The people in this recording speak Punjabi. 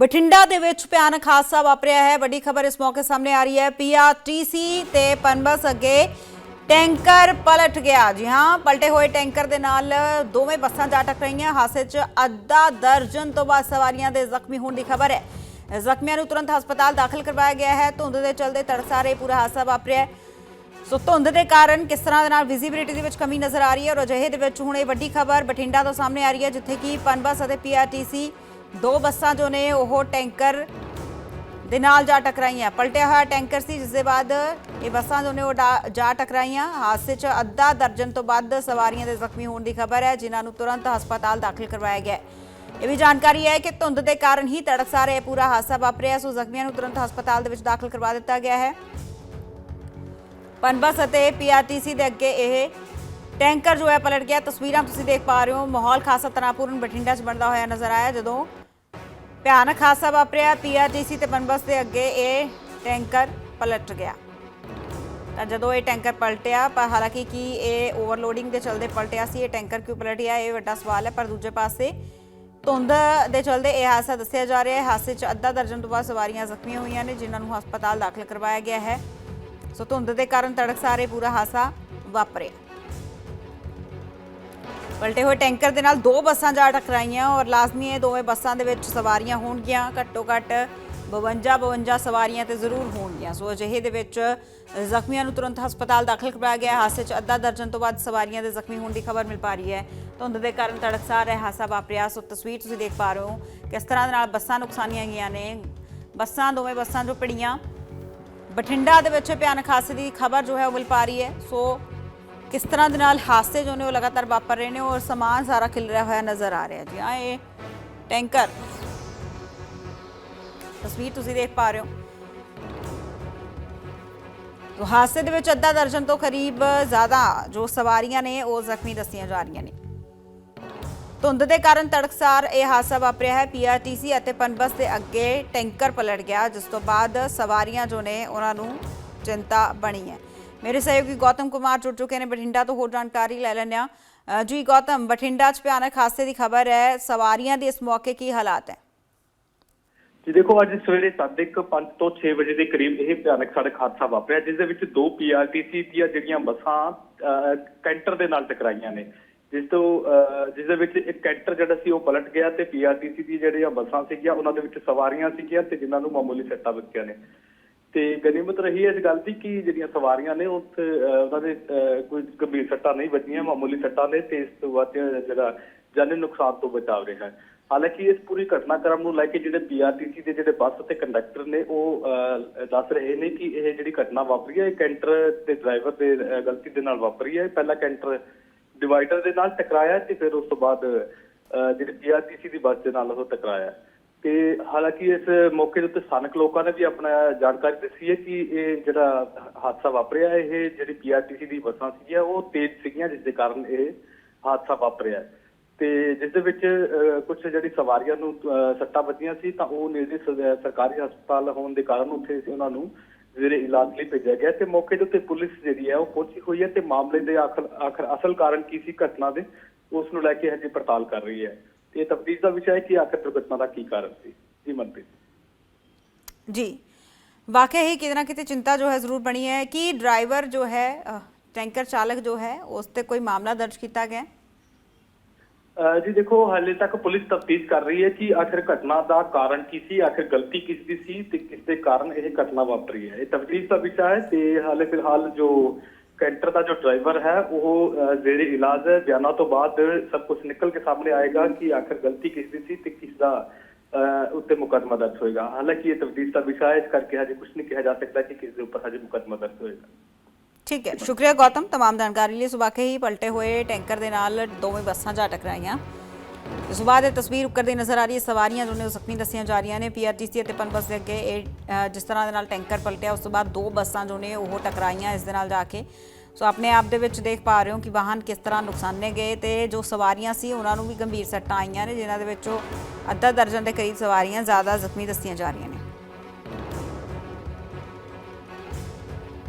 ਬਠਿੰਡਾ ਦੇ ਵਿੱਚ ਭਿਆਨਕ ਹਾਦਸਾ ਵਾਪਰਿਆ ਹੈ। ਵੱਡੀ ਖਬਰ ਇਸ ਮੌਕੇ ਸਾਹਮਣੇ ਆ ਰਹੀ ਹੈ। ਪੀਆਰਟੀਸੀ ਤੇ ਪਨਬਸ ਅੱਗੇ ਟੈਂਕਰ ਪਲਟ ਗਿਆ। ਜੀ ਹਾਂ, ਪਲਟੇ ਹੋਏ ਟੈਂਕਰ ਦੇ ਨਾਲ ਦੋਵੇਂ ਬੱਸਾਂ ਜਾ ਟਕਰਾਈਆਂ ਹਾਦਸੇ 'ਚ ਅੱਧਾ ਦਰਜਨ ਤੋਂ ਬਾਅਦ ਸਵਾਰੀਆਂ ਦੇ ਜ਼ਖਮੀ ਹੋਣ ਦੀ ਖਬਰ ਹੈ। ਜ਼ਖਮੀਆਂ ਨੂੰ ਤੁਰੰਤ ਹਸਪਤਾਲ ਦਾਖਲ ਕਰਵਾਇਆ ਗਿਆ ਹੈ। ਧੁੰਦ ਦੇ ਚਲਦੇ ਤੜਸਾਰੇ ਪੂਰਾ ਹਾਦਸਾ ਵਾਪਰਿਆ ਸੋ ਧੁੰਦ ਦੇ ਕਾਰਨ ਕਿਸ ਤਰ੍ਹਾਂ ਦੇ ਨਾਲ ਵਿਜ਼ਿਬਿਲਿਟੀ ਦੇ ਵਿੱਚ ਕਮੀ ਨਜ਼ਰ ਆ ਰਹੀ ਹੈ ਔਰ ਅਜਿਹੇ ਦੇ ਵਿੱਚ ਹੁਣ ਇਹ ਵੱਡੀ ਖਬਰ ਬਠਿੰਡਾ ਤੋਂ ਸਾਹਮਣੇ ਆ ਰਹੀ ਹੈ, ਜਿੱਥੇ ਕਿ ਪਨਬਸ ਅਤੇ ਪੀਆਰਟੀਸੀ ਦੋ ਬੱਸਾਂ ਜੋ ਨੇ, ਉਹ ਟੈਂਕਰ ਦੇ ਨਾਲ ਜਾ ਟਕਰਾਈਆਂ। ਪਲਟਿਆ ਹੋਇਆ ਟੈਂਕਰ ਸੀ ਜਿਸ ਦੇ ਬਾਅਦ ਇਹ ਬੱਸਾਂ ਜੋ ਨੇ, ਉਹ ਜਾ ਟਕਰਾਈਆਂ। ਹਾਦਸੇ 'ਚ ਅੱਧਾ ਦਰਜਨ ਤੋਂ ਵੱਧ ਸਵਾਰੀਆਂ ਦੇ ਜ਼ਖਮੀ ਹੋਣ ਦੀ ਖਬਰ ਹੈ, ਜਿਨ੍ਹਾਂ ਨੂੰ ਤੁਰੰਤ ਹਸਪਤਾਲ ਦਾਖਲ ਕਰਵਾਇਆ ਗਿਆ ਇਹ ਵੀ ਜਾਣਕਾਰੀ ਹੈ ਕਿ ਧੁੰਦ ਦੇ ਕਾਰਨ ਹੀ ਤੜਕਸਾਰ ਇਹ ਪੂਰਾ ਹਾਦਸਾ ਵਾਪਰਿਆ, ਸੋ ਜ਼ਖਮੀਆਂ ਨੂੰ ਤੁਰੰਤ ਹਸਪਤਾਲ ਦੇ ਵਿੱਚ ਦਾਖਲ ਕਰਵਾ ਦਿੱਤਾ ਗਿਆ ਹੈ। ਪਨਬਸ ਅਤੇ ਪੀਆਰਟੀਸੀ ਦੇ ਅੱਗੇ ਇਹ ਟੈਂਕਰ ਜੋ ਹੈ, ਪਲਟ ਗਿਆ। ਤਸਵੀਰਾਂ ਤੁਸੀਂ ਦੇਖ ਪਾ ਰਹੇ ਹੋ। ਮਾਹੌਲ ਖਾਸਾ ਤਣਾਪੂਰਨ ਬਠਿੰਡਾ 'ਚ ਬਣਦਾ ਹੋਇਆ ਨਜ਼ਰ ਆਇਆ, ਜਦੋਂ ਭਿਆਨਕ ਹਾਦਸਾ ਵਾਪਰਿਆ ਪੀਆਰਟੀਸੀ ਤੇ ਪਨਬਸ ਦੇ ਅੱਗੇ ਇਹ ਟੈਂਕਰ ਪਲਟ ਗਿਆ। ਤਾਂ ਜਦੋਂ ਇਹ ਟੈਂਕਰ ਪਲਟਿਆ, ਪਰ ਹਾਲਾਂਕਿ ਕੀ ਇਹ ਓਵਰਲੋਡਿੰਗ ਦੇ ਚਲਦੇ ਪਲਟਿਆ ਸੀ, ਇਹ ਟੈਂਕਰ ਕਿਉਂ ਪਲਟਿਆ, ਇਹ ਵੱਡਾ ਸਵਾਲ ਹੈ, ਪਰ ਦੂਜੇ ਪਾਸੇ ਧੁੰਦ ਦੇ ਚਲਦੇ ਇਹ ਹਾਦਸਾ ਦੱਸਿਆ ਜਾ ਰਿਹਾ ਹੈ। ਹਾਦਸੇ 'ਚ ਅੱਧਾ ਦਰਜਨ ਤੋਂ ਬਾਅਦ ਸਵਾਰੀਆਂ ਜ਼ਖਮੀਆਂ ਹੋਈਆਂ ਨੇ, ਜਿਨ੍ਹਾਂ ਨੂੰ ਹਸਪਤਾਲ ਦਾਖਲ ਕਰਵਾਇਆ ਗਿਆ ਹੈ। ਸੋ ਧੁੰਦ ਦੇ ਕਾਰਨ ਤੜਕਸਾਰੇ ਪੂਰਾ ਹਾਦਸਾ ਵਾਪਰਿਆ। ਪਲਟੇ ਹੋਏ ਟੈਂਕਰ ਦੇ ਨਾਲ ਦੋ ਬੱਸਾਂ ਜਾ ਟਕਰਾਈਆਂ ਔਰ ਲਾਜ਼ਮੀ ਹੈ ਦੋਵੇਂ ਬੱਸਾਂ ਦੇ ਵਿੱਚ ਸਵਾਰੀਆਂ ਹੋਣਗੀਆਂ। ਘੱਟੋ ਘੱਟ 52 52 ਸਵਾਰੀਆਂ ਤੇ ਜ਼ਰੂਰ ਹੋਣਗੀਆਂ। ਸੋ ਅਜਿਹੇ ਦੇ ਵਿੱਚ ਜ਼ਖਮੀਆਂ ਨੂੰ ਤੁਰੰਤ ਹਸਪਤਾਲ ਦਾਖਲ ਕਰਵਾਇਆ ਗਿਆ। ਹਾਦਸੇ 'ਚ ਅੱਧਾ ਦਰਜਨ ਤੋਂ ਵੱਧ ਸਵਾਰੀਆਂ ਦੇ ਜ਼ਖਮੀ ਹੋਣ ਦੀ ਖਬਰ ਮਿਲ ਪਾ ਰਹੀ ਹੈ। ਧੁੰਦ ਦੇ ਕਾਰਨ ਤੜਕਸਾਰ ਇਹ ਹਾਦਸਾ ਵਾਪਰਿਆ। ਸੋ ਤਸਵੀਰ ਤੁਸੀਂ ਦੇਖ ਪਾ ਰਹੇ ਹੋ ਕਿਸ ਤਰ੍ਹਾਂ ਦੇ ਨਾਲ ਬੱਸਾਂ ਨੁਕਸਾਨੀਆਂ ਗਈਆਂ ਨੇ। ਬੱਸਾਂ, ਦੋਵੇਂ ਬੱਸਾਂ ਜੋ ਪੜੀਆਂ। ਬਠਿੰਡਾ ਦੇ ਵਿੱਚ ਭਿਆਨਕ ਹਾਦਸੇ ਦੀ ਖਬਰ ਜੋ ਹੈ ਉਹ ਮਿਲ ਪਾ ਰਹੀ ਹੈ। ਸੋ ਕਿਸ ਤਰ੍ਹਾਂ ਦੇ ਨਾਲ ਹਾਦਸੇ ਜੋ ਨੇ ਉਹ ਲਗਾਤਾਰ ਵਾਪਰ ਰਹੇ ਨੇ ਔਰ ਸਮਾਨ ਸਾਰਾ ਖਿਲਰਿਆ ਹੋਇਆ ਨਜ਼ਰ ਆ ਰਿਹਾ ਜੀ। ਆ ਇਹ ਟੈਂਕਰ। ਤਸਵੀਰ ਤੁਸੀਂ ਦੇਖ ਪਾ ਰਹੇ ਹੋ। ਤੋ ਹਾਦਸੇ ਦੇ ਵਿੱਚ ਅੱਧਾ ਦਰਜਨ ਤੋਂ ਕਰੀਬ ਜ਼ਿਆਦਾ ਜੋ ਸਵਾਰੀਆਂ ਨੇ ਉਹ ਜ਼ਖਮੀ ਦੱਸੀਆਂ ਜਾ ਰਹੀਆਂ ਨੇ। ਧੁੰਦ ਦੇ ਕਾਰਨ ਤੜਕਸਾਰ ਇਹ ਹਾਦਸਾ ਵਾਪਰਿਆ ਹੈ। ਪੀਆਰਟੀਸੀ ਅਤੇ ਪਨਬਸ ਦੇ ਅੱਗੇ ਟੈਂਕਰ ਪਲਟ ਗਿਆ, ਜਿਸ ਤੋਂ ਬਾਅਦ ਸਵਾਰੀਆਂ ਜੋ ਨੇ ਉਹਨਾਂ ਨੂੰ ਚਿੰਤਾ ਬਣੀ ਹੈ। ਮੇਰੇ ਸਹਿਯੋਗੀ ਗੌਤਮ ਕੁਮਾਰ ਜੁੜ ਚੁੱਕੇ ਨੇ ਬਠਿੰਡਾ ਤੋਂ ਹੋਰ ਜਾਣਕਾਰੀ ਲੈ ਲੈਂਦੇ ਜੀ ਗੌਤਮ ਬਠਿੰਡਾ 'ਚ ਭਿਆਨਕ ਹਾਦਸੇ ਦੀ ਖਬਰ ਹੈ ਸਵਾਰੀਆਂ ਦੇ ਇਸ ਮੌਕੇ ਕੀ ਹਾਲਾਤ ਹੈ ਜੀ ਦੇਖੋ ਅੱਜ ਸਵੇਰੇ ਸਾਢੇ ਕੁ ਪੰਜ ਤੋਂ 6 ਵਜੇ ਦੇ ਕਰੀਬ ਇਹ ਭਿਆਨਕ ਸੜਕ ਹਾਦਸਾ ਵਾਪਰਿਆ ਜਿਸ ਦੇ ਵਿੱਚ ਦੋ ਪੀਆਰਟੀਸੀ ਦੀਆਂ ਜਿਹੜੀਆਂ ਬੱਸਾਂ ਕੈਂਟਰ ਦੇ ਨਾਲ ਟਕਰਾਈਆਂ ਨੇ ਜਿਸ ਤੋਂ ਜਿਸ ਦੇ ਵਿੱਚ ਇੱਕ ਕੈਂਟਰ ਜਿਹੜਾ ਸੀ ਉਹ ਪਲਟ ਗਿਆ ਤੇ ਪੀਆਰਟੀਸੀ ਦੀ ਜਿਹੜੀਆਂ ਬੱਸਾਂ ਸੀਗੀਆਂ ਉਹਨਾਂ ਦੇ ਵਿੱਚ ਸਵਾਰੀਆਂ ਸੀਗੀਆਂ ਤੇ ਜਿਨ੍ਹਾਂ ਨੂੰ ਮਾਮੂਲੀ ਸੱਟਾਂ ਵੱਜੀਆਂ ਨੇ ਤੇ ਗਨੀਮਤ ਰਹੀ ਇਸ ਗੱਲ ਦੀ ਕਿ ਜਿਹੜੀਆਂ ਸਵਾਰੀਆਂ ਨੇ ਉੱਥੇ ਉਹਨਾਂ ਦੇ ਕੋਈ ਗੰਭੀਰ ਸੱਟਾਂ ਨਹੀਂ ਵੱਜੀਆਂ ਮਾਮੂਲੀ ਸੱਟਾਂ ਨੇ ਤੇ ਇਸ ਤੋਂ ਬਾਅਦ ਜਿਹੜਾ ਜਾਨੀ ਨੁਕਸਾਨ ਤੋਂ ਬਚਾਵ ਰਿਹਾ ਹੈ। ਹਾਲਾਂਕਿ ਇਸ ਪੂਰੀ ਘਟਨਾਕ੍ਰਮ ਨੂੰ ਲੈ ਕੇ ਜਿਹੜੇ ਪੀਆਰਟੀਸੀ ਦੇ ਜਿਹੜੇ ਬੱਸ ਤੇ ਕੰਡਕਟਰ ਨੇ ਉਹ ਦੱਸ ਰਹੇ ਨੇ ਕਿ ਇਹ ਜਿਹੜੀ ਘਟਨਾ ਵਾਪਰੀ ਹੈ ਇਹ ਕੈਂਟਰ ਤੇ ਡਰਾਈਵਰ ਦੇ ਗਲਤੀ ਦੇ ਨਾਲ ਵਾਪਰੀ ਹੈ। ਪਹਿਲਾਂ ਕੈਂਟਰ ਡਿਵਾਈਡਰ ਦੇ ਨਾਲ ਟਕਰਾਇਆ ਤੇ ਫਿਰ ਉਸ ਤੋਂ ਬਾਅਦ ਅਹ, ਜਿਹੜੀ ਪੀਆਰਟੀਸੀ ਦੀ ਬੱਸ ਦੇ ਨਾਲ ਉਹ ਟਕਰਾਇਆ। ਤੇ ਹਾਲਾਂਕਿ ਇਸ ਮੌਕੇ ਦੇ ਉੱਤੇ ਸਥਾਨਕ ਲੋਕਾਂ ਨੇ ਵੀ ਆਪਣਾ ਜਾਣਕਾਰੀ ਦਿੱਤੀ ਹੈ ਕਿ ਇਹ ਜਿਹੜਾ ਹਾਦਸਾ ਵਾਪਰਿਆ, ਇਹ ਜਿਹੜੀ ਪੀਆਰਟੀਸੀ ਦੀ ਬੱਸਾਂ ਸੀਗੀਆਂ, ਉਹ ਤੇਜ਼ ਸੀਗੀਆਂ, ਜਿਸ ਦੇ ਕਾਰਨ ਇਹ ਹਾਦਸਾ ਵਾਪਰਿਆ ਤੇ ਜਿਸ ਦੇ ਵਿੱਚ ਕੁਝ ਜਿਹੜੀ ਸਵਾਰੀਆਂ ਨੂੰ ਸੱਟਾਂ ਵੱਜੀਆਂ ਸੀ, ਤਾਂ ਉਹ ਨੇੜੇ ਸਰਕਾਰੀ ਹਸਪਤਾਲ ਹੋਣ ਦੇ ਕਾਰਨ ਉੱਥੇ ਉਹਨਾਂ ਨੂੰ ਜਿਹੜੇ ਇਲਾਜ ਲਈ ਭੇਜਿਆ ਗਿਆ ਤੇ ਮੌਕੇ ਦੇ ਉੱਤੇ ਪੁਲਿਸ ਜਿਹੜੀ ਹੈ ਉਹ ਪਹੁੰਚੀ ਹੋਈ ਹੈ ਤੇ ਮਾਮਲੇ ਦੇ ਆਖਰ ਆਖਰ ਅਸਲ ਕਾਰਨ ਕੀ ਸੀ, ਘਟਨਾ ਦੇ, ਉਸ ਨੂੰ ਲੈ ਕੇ ਹਜੇ ਪੜਤਾਲ ਕਰ ਰਹੀ ਹੈ। ਤੇ ਇਹ ਤਫਤੀਸ਼ ਦਾ ਵਿਸ਼ਾ ਹੈ ਕਿ ਆਖਰ ਦੁਰਘਟਨਾ ਦਾ ਕੀ ਕਾਰਨ ਸੀ? ਜੀ ਮਨਪ੍ਰੀਤ। ਜੀ। ਕਿਤੇ ਚਿੰਤਾ ਜੋ ਹੈ ਜ਼ਰੂਰ ਬਣੀ ਹੈ ਕਿ ਡਰਾਈਵਰ ਜੋ ਹੈ ਅ, ਟੈਂਕਰ ਚਾਲਕ ਜੋ ਹੈ ਉਸ ਤੇ ਕੋਈ ਮਾਮਲਾ ਦਰਜ ਕੀਤਾ ਗਿਆ? ਹੈ? ਅਹ ਜੀ ਦੇਖੋ ਹਾਲੇ ਤੱਕ ਪੁਲਿਸ ਤਫਤੀਸ਼ ਕਰ ਰਹੀ ਹੈ ਕਿ ਆਖਿਰ ਘਟਨਾ ਦਾ ਕਾਰਨ ਕੀ ਸੀ ਆਖਿਰ ਗਲਤੀ ਕਿਸ ਦੀ ਸੀ ਤੇ ਕਿਸ ਦੇ ਕਾਰਨ ਇਹ ਘਟਨਾ ਵਾਪਰੀ ਹੈ। ਇਹ ਤਫਤੀਸ਼ ਦਾ ਵਿਸ਼ਾ ਹੈ ਤੇ ਹਾਲੇ ਫਿਲਹਾਲ ਜੋ ਕੈਂਟਰ ਦਾ ਜੋ ਡਰਾਈਵਰ ਹੈ ਉਹ ਅਹ, ਜ਼ੇਰੇ ਇਲਾਜ ਹੈ ਬਿਆਨਾਂ ਤੋਂ ਬਾਅਦ ਸਭ ਕੁਝ ਨਿਕਲ ਕੇ ਸਾਹਮਣੇ ਆਏਗਾ ਕਿ ਆਖਿਰ ਗਲਤੀ ਕਿਸ ਦੀ ਸੀ ਤੇ ਕਿਸ ਦਾ ਅਹ, ਉੱਤੇ ਮੁਕੱਦਮਾ ਦਰਜ ਹੋਏਗਾ ਹਾਲਾਂਕਿ ਇਹ ਤਫਤੀਸ਼ ਦਾ ਵਿਸ਼ਾ ਹੈ ਇਸ ਕਰਕੇ ਹਜੇ ਕੁਝ ਨਹੀਂ ਕਿਹਾ ਜਾ ਸਕਦਾ ਕਿ ਕਿਸ ਦੇ ਉੱਪਰ ਹਜੇ ਮੁਕੱਦਮਾ ਦਰਜ ਹੋਏਗਾ ਠੀਕ ਹੈ ਸ਼ੁਕਰੀਆ ਗੌਤਮ तमाम ਜਾਣਕਾਰੀ ਲਈ ਸੁਬਾਹ ਕੇ ਹੀ ਪਲਟੇ ਹੋਏ ਟੈਂਕਰ ਦੇ ਨਾਲ ਦੋਵੇਂ ਬੱਸਾਂ ਜਾ ਟਕਰਾਈਆਂ ਇਸ ਬਾਅਦ ਇਹ ਤਸਵੀਰ ਉੱਕਰਦੀ ਨਜ਼ਰ ਆ ਰਹੀ ਹੈ। ਸਵਾਰੀਆਂ ਜੋ ਨੇ ਉਹ ਜ਼ਖਮੀ ਦੱਸੀਆਂ ਜਾ ਰਹੀਆਂ ਨੇ। ਪੀਆਰਟੀਸੀ ਅਤੇ ਪਨਬਸ ਦੇ ਅੱਗੇ ਇਹ ਜਿਸ ਤਰ੍ਹਾਂ ਦੇ ਨਾਲ ਟੈਂਕਰ ਪਲਟਿਆ, ਉਸ ਤੋਂ ਬਾਅਦ ਦੋ ਬੱਸਾਂ ਜੋ ਨੇ ਉਹ ਟਕਰਾਈਆਂ ਇਸ ਦੇ ਨਾਲ ਜਾ ਕੇ। ਸੋ ਆਪਣੇ ਆਪ ਦੇ ਵਿੱਚ ਦੇਖ ਪਾ ਰਹੇ ਹੋ ਕਿ ਵਾਹਨ ਕਿਸ ਤਰ੍ਹਾਂ ਨੁਕਸਾਨੇ ਗਏ ਤੇ ਜੋ ਸਵਾਰੀਆਂ ਸੀ, ਉਹਨਾਂ ਨੂੰ ਵੀ ਗੰਭੀਰ ਸੱਟਾਂ ਆਈਆਂ ਨੇ, ਜਿਨ੍ਹਾਂ ਦੇ ਵਿੱਚੋਂ ਅੱਧਾ ਦਰਜਨ ਦੇ ਕਰੀਬ ਸਵਾਰੀਆਂ ਜ਼ਿਆਦਾ ਜ਼ਖਮੀ ਦੱਸੀਆਂ ਜਾ ਰਹੀਆਂ ਨੇ।